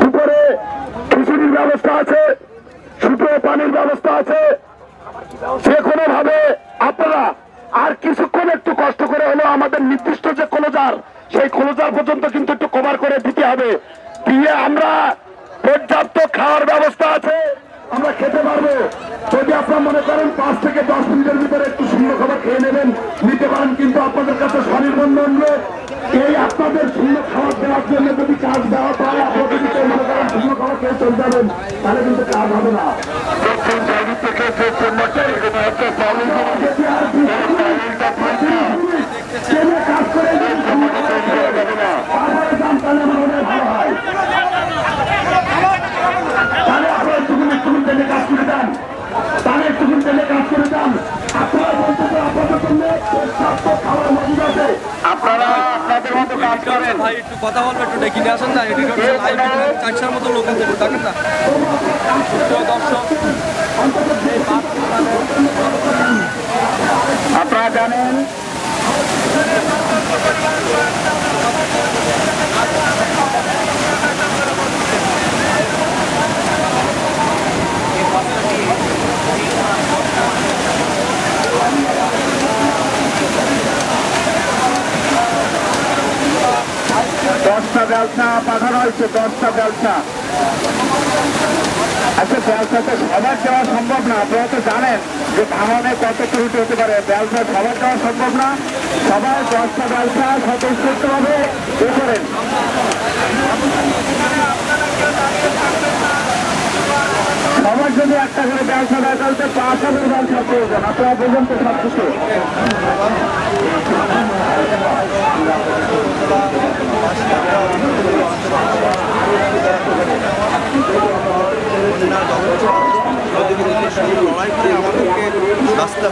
দুপুরে খিচুড়ির ব্যবস্থা আছে শুধু পানির ব্যবস্থা আছে। যে কোনো ভাবে আপনারা আর কিছুক্ষণ একটু কষ্ট করে হলেও আমাদের নির্দিষ্ট যে ক্লোজার সেই ক্লোজার পর্যন্ত কিন্তু একটু কভার করে দিতে হবে। দিয়ে আমরা পর্যাপ্ত খাওয়ার ব্যবস্থা আছে। আমরা খেতে পারব। যদি আপনারা মনে করেন পাঁচ থেকে দশ মিনিটের ভিতরে একটু শূন্য খাবার খেয়ে নেবেন, নিতে পারেন, কিন্তু আপনাদের কাছে স্বনির্বন্ধ অনুরোধ এই আপনাদের শূন্য খাবার দেওয়ার জন্য যদি কাজ দেওয়া পায় আপনারা যদি কেউ মনে করেন শূন্য খাবার খেয়ে চলে যাবেন তাহলে কিন্তু কাজ হবে না। কাজ করে ভালো হয় তাহলে আপনারা কাজ যান তাহলে একটুকুন ট্রেনে কাজ করে যান আপনারা বলতে আপনাদের জন্য পর্যাপ্ত খাবার মজুদ আছে আপনারা আপনাদের মতো কাজ করেন ভাই, একটু কথা বলবে, একটু ডেকে নিয়ে আসেন না। এডিটর চারশোর মতো লোক আছে একটু না? দর্শক আপনারা জানেন দশটা ব্যবসা পাঠানো হয়েছে, দশটা ব্যবসা আচ্ছা ব্যবসাতে সবার দেওয়া সম্ভব না, আপনারা তো জানেন যে ভাঙনে কত ত্রুটি হতে পারে। ব্যবসা সবার দেওয়া সম্ভব না, সবাই দশটা ব্যবসা স্বতঃস্ফূর্তভাবে এ করেন। সবার যদি একটা করে ব্যবসা দেয় তাহলে তো পাঁচ হাজার ব্যবসা প্রয়োজন, আপনারা বোঝেন তো সব কিছু লড়াই করে আমাদেরকে রাস্তা